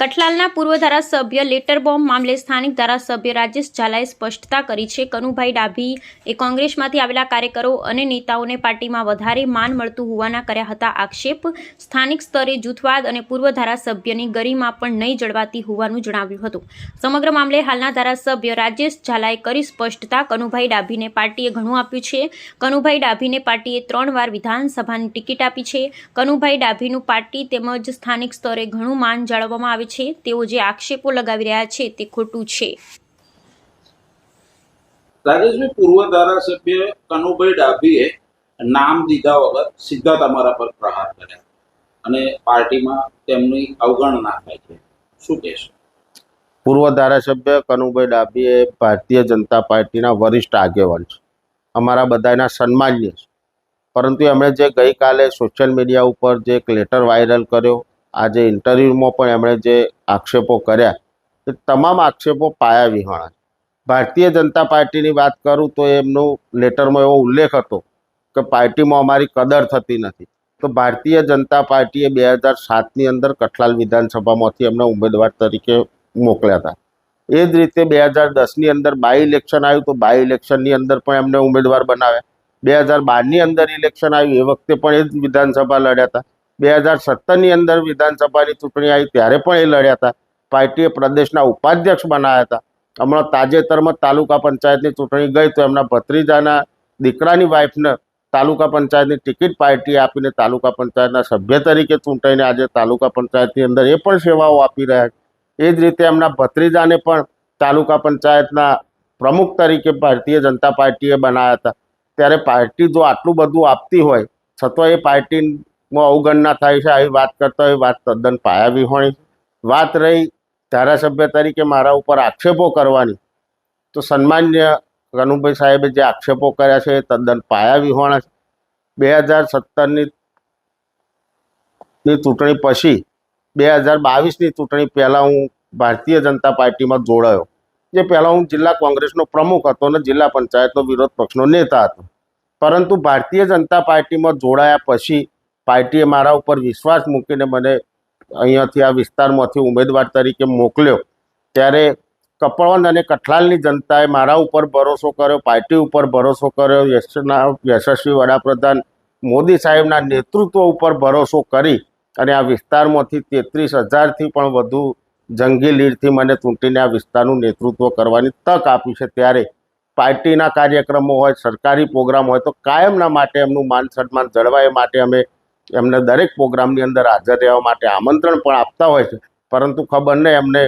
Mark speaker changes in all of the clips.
Speaker 1: કઠલાલના પૂર્વ ધારાસભ્ય letter bomb મામલે સ્થાનિક ધારાસભ્ય રાજેશ ઝાલાએ સ્પષ્ટતા કરી છે. કનુભાઈ ડાભી એ કોંગ્રેસમાંથી આવેલા કાર્યકરો અને નેતાઓને પાર્ટીમાં વધારે માન મળતું હોવાના કર્યા હતા આક્ષેપ. સ્થાનિક સ્તરે જૂથવાદ અને પૂર્વ ધારાસભ્યની ગરિમા પણ નહીં જળવાતી હોવાનું જણાવ્યું હતું. સમગ્ર મામલે હાલના ધારાસભ્ય રાજેશ ઝાલાએ કરી સ્પષ્ટતા. કનુભાઈ ડાભીને પાર્ટીએ ઘણું આપ્યું છે. કનુભાઈ ડાભીને પાર્ટીએ ત્રણ વાર વિધાનસભાની ટિકિટ આપી છે. કનુભાઈ ડાભીનું પાર્ટી તેમજ સ્થાનિક સ્તરે ઘણું માન જાળવવામાં આવે છે તેઓ જે આક્ષેપો લગાવી રહ્યા છે તે ખોટું છે.
Speaker 2: રાજેશભાઈ પૂર્વ ધારાસભ્ય કનુભાઈ ડાભીએ નામ દીધા વગર સીધા તમારા પર પ્રહાર કર્યા અને પાર્ટીમાં તેમની અવગણના થાય છે. શું કહેશો?
Speaker 3: પૂર્વ ધારાસભ્ય કનુભાઈ ડાભી એ ભારતીય જનતા પાર્ટીના વરિષ્ઠ આગેવાન છે. અમારા બધાના સન્માન્ય છે. પરંતુ એમણે જે ગઈકાલે સોશિયલ મીડિયા ઉપર જે એક લેટર વાયરલ કર્યો આજે ઇન્ટરવ્યૂમાં પણ એમણે જે આક્ષેપો કર્યા, એ તમામ આક્ષેપો પાયા વિહોણા ભારતીય જનતા પાર્ટીની વાત કરું તો એમનું લેટરમાં એવો ઉલ્લેખ હતો કે પાર્ટીમાં અમારી કદર થતી નથી. તો ભારતીય જનતા પાર્ટીએ બે હજાર સાતની અંદર કઠલાલ વિધાનસભામાંથી એમને ઉમેદવાર તરીકે મોકલ્યા હતા. એ જ રીતે બે હજાર દસની અંદર બાય ઇલેક્શન આવ્યું તો બાય ઇલેક્શનની અંદર પણ એમને ઉમેદવાર બનાવ્યા. બે હજાર બારની અંદર ઇલેક્શન આવ્યું એ વખતે પણ એ જ વિધાનસભા લડ્યા હતા. બે હજાર સત્તરની અંદર વિધાનસભાની ચૂંટણી આવી, ત્યારે પણ એ લડ્યા હતા. પાર્ટીએ પ્રદેશના ઉપાધ્યક્ષ બનાવ્યા હતા. હમણાં તાજેતરમાં તાલુકા પંચાયતની ચૂંટણી ગઈ તો એમના ભત્રીજાના દીકરાની વાઇફને તાલુકા પંચાયતની ટિકિટ પાર્ટીએ આપીને તાલુકા પંચાયતના સભ્ય તરીકે ચૂંટાઈને આજે તાલુકા પંચાયતની અંદર એ પણ સેવાઓ આપી રહ્યા છે. એ જ રીતે એમના ભત્રીજાને પણ તાલુકા પંચાયતના પ્રમુખ તરીકે ભારતીય જનતા પાર્ટીએ બનાવ્યા હતા. ત્યારે પાર્ટી જો આટલું બધું આપતી હોય, છતાં એ પાર્ટીમાં અવગણના થાય છે, આવી વાત કરતા હોય, વાત તદ્દન પાયા વિહોણી વાત રહી ધારાસભ્ય તરીકે મારા ઉપર આક્ષેપો કરવાની. તો સન્માન્ય કનુભાઈ સાહેબે જે આક્ષેપો કર્યા છે એ તદ્દન પાયા વિહોણા છે. બે હજાર સત્તરની ની ચૂંટણી પછી, બે હજાર બાવીસની ચૂંટણી પહેલાં હું ભારતીય જનતા પાર્ટીમાં જોડાયો. જે પહેલાં હું જિલ્લા કોંગ્રેસનો પ્રમુખ હતો અને જિલ્લા પંચાયતનો વિરોધ પક્ષનો નેતા હતો. પરંતુ ભારતીય જનતા પાર્ટીમાં જોડાયા પછી પાર્ટીએ મારા ઉપર વિશ્વાસ મૂકીને મને અહીંયાથી આ વિસ્તારમાંથી ઉમેદવાર તરીકે મોકલ્યો, ત્યારે કપડવંદ અને કઠલાલની જનતાએ મારા ઉપર ભરોસો કર્યો, પાર્ટી ઉપર ભરોસો કર્યો, યશના, યશસ્વી વડાપ્રધાન મોદી સાહેબના નેતૃત્વ ઉપર ભરોસો કરી અને આ વિસ્તારમાંથી તેત્રીસ હજારથી પણ વધુ જંગી લીડથી મને ચૂંટીને આ વિસ્તારનું નેતૃત્વ કરવાની તક આપી છે. ત્યારે પાર્ટીના કાર્યક્રમો હોય, સરકારી પ્રોગ્રામ હોય, તો કાયમના માટે એમનું માન સન્માન જળવાય માટે અમે એમને દરેક પ્રોગ્રામની અંદર હાજર રહેવા માટે આમંત્રણ પણ આપતા હોય છે. પરંતુ ખબર નહીં એમને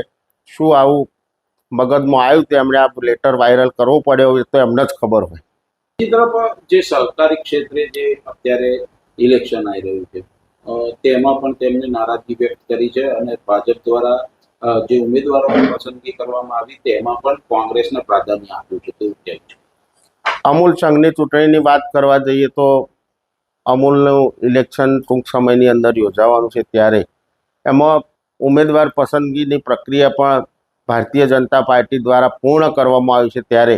Speaker 3: શું આવું મગજમાં આવ્યું તે એમણે આ લેટર વાયરલ કરવો પડ્યો હોય તો એમને જ ખબર હોય.
Speaker 2: બીજી તરફ જે સહકારી ક્ષેત્રે જે અત્યારે ઇલેક્શન આવી રહ્યું છે તેમાં પણ તેમને નારાજગી વ્યક્ત કરી છે અને ભાજપ દ્વારા જે ઉમેદવારોની પસંદગી કરવામાં આવી તેમાં પણ કોંગ્રેસને પ્રાધાન્ય આપ્યું છે. તેવું કહે છે?
Speaker 3: અમૂલ સંઘની ચૂંટણીની વાત કરવા જઈએ તો અમૂલનું ઇલેક્શન ટૂંક સમયની અંદર યોજાવાનું છે ત્યારે એમાં ઉમેદવાર પસંદગીની પ્રક્રિયા પણ ભારતીય જનતા પાર્ટી દ્વારા પૂર્ણ કરવામાં આવી છે ત્યારે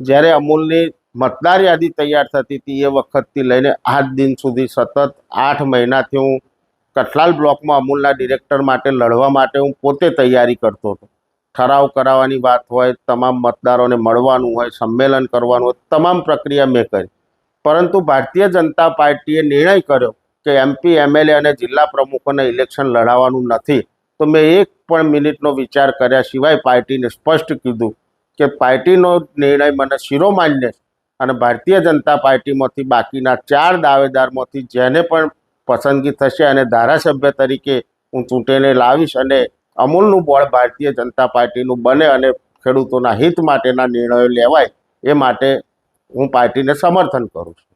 Speaker 3: જ્યારે અમૂલની મતદાર યાદી તૈયાર થતી હતી એ વખતથી લઈને આજ દિન સુધી સતત આઠ મહિનાથી હું કઠલાલ બ્લોકમાં અમૂલના ડિરેક્ટર માટે લડવા માટે હું પોતે તૈયારી કરતો હતો. ઠરાવ કરાવવાની વાત હોય, તમામ મતદારોને મળવાનું હોય, સંમેલન કરવાનું હોય, તમામ પ્રક્રિયા મેં કરી. પરંતુ ભારતીય જનતા પાર્ટીએ નિર્ણય કર્યો કે એમપી એમએલએ અને જિલ્લા પ્રમુખોને ઇલેક્શન લડાવવાનું નથી. તો મેં એક પણ મિનિટનો વિચાર કર્યા સિવાય પાર્ટીને સ્પષ્ટ કીધું કે પાર્ટીનો નિર્ણય મને શિરોમાન્ય અને ભારતીય જનતા પાર્ટીમાંથી બાકીના ચાર દાવેદારમાંથી જેને પણ પસંદગી થશે અને ધારાસભ્ય તરીકે હું ચૂંટીને લાવીશ અને અમૂલનું બોર્ડ ભારતીય જનતા પાર્ટીનું બને અને ખેડૂતોના હિત માટેના નિર્ણયો લેવાય એ માટે હું પાર્ટીને સમર્થન કરું છું.